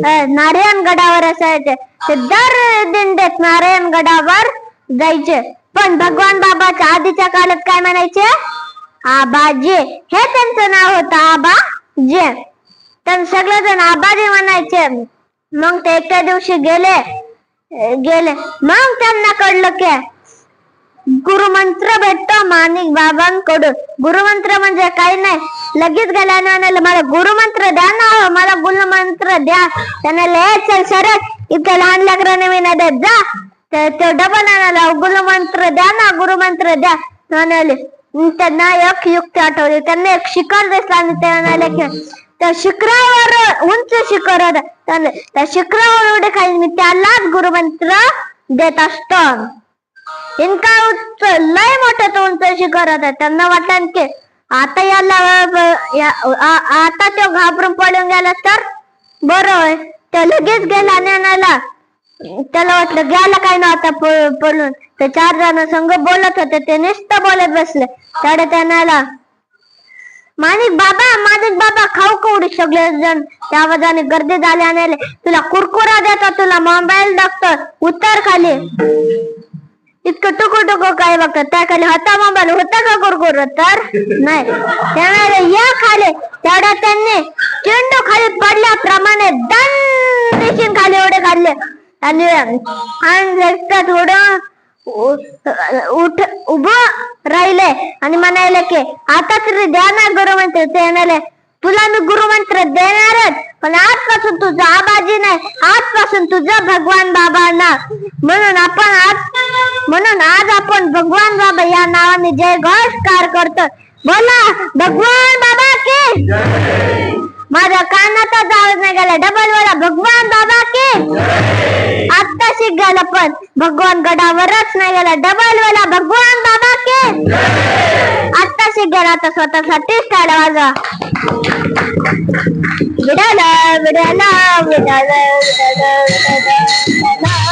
नारायण गडावर असायचे ते दर दिंडेत नारायण गडावर जायचे पण भगवान बाबाच्या आधीच्या काळात काय म्हणायचे आबाजे हे त्यांचं नाव होतं आबाजे तर सगळेजण आबाजी म्हणायचे मग ते एका दिवशी गेले गेले मग त्यांना कळलं की गुरुमंत्र भेटतो मानिक बाबांकडून गुरुमंत्र म्हणजे काही नाही लगेच गेल्याने म्हणाले मला गुरुमंत्र द्या ना हो, मला गुरुमंत्र द्या त्याने लय चल सरक इतक्या लहान लेकराने मी नाही देत जा तर तो डबल आणाला गुरुमंत्र द्या ना गुरुमंत्र द्या म्हणाले त्यांना एक युक्ती आठवली त्यांना एक शिखर दिसला आणि ते म्हणाले की त्या शिखरावर उंच शिखर होतं त्या शिखरावर उडे खाली मी त्यालाच गुरुमंत्र देत असतो इनका उंच लय मोठं तो उंच शिखर होता त्यांना वाटलं की आता याला या- आता तो घाबरून पळून गेला तर? बरं होय. तो लगेच गेला आणि त्याला वाटलं गेला काय ना आता प- ते चार जण संघ बोलत होते. ते नुसतं बोलत बसले. त्याडे त्याला माणिक बाबा माणिक बाबा खाऊ कवडी सगळे जण. त्या आवाजाने गर्दी झाली आणि तुला कुरकुरा देतो तुला मोबाईल दाखतो. उतर खाली. इतकं टुकू टुकू काय बघतात? त्या खाली होता मोबाईल होता का कुरकुर तर नाही. त्यामुळे या खाले. तेवढ्या त्यांनी चेंडू खाली पडल्याप्रमाणे दंड खाली एवढे काढले. आणि रस्त्यात उडून उठ उभं राहिले. आणि म्हणाले की आता तरी द्या ना गुरुमंत्र. ते म्हणाले तुला मी गुरुमंत्र देणारच पण आजपासून तुझा आबाजी नाही. आजपासून तुझं भगवान बाबा ना म्हणून आपण आज म्हणून आज आपण भगवान बाबा या नावाने जय घोषकार करतो. बोला भगवान बाबा की. माझ्या कानातच आवाज नाही गेला डबल वाला भगवान बाबा की. आत्ता शिक गेला पण. भगवान गडावरच नाही गेला डबल वाला भगवान बाबा की. आत्ता शिक गेला आता स्वतःसाठीच स्टाईल वाजवा विडाला विडाला विडाला विडाला विडाला.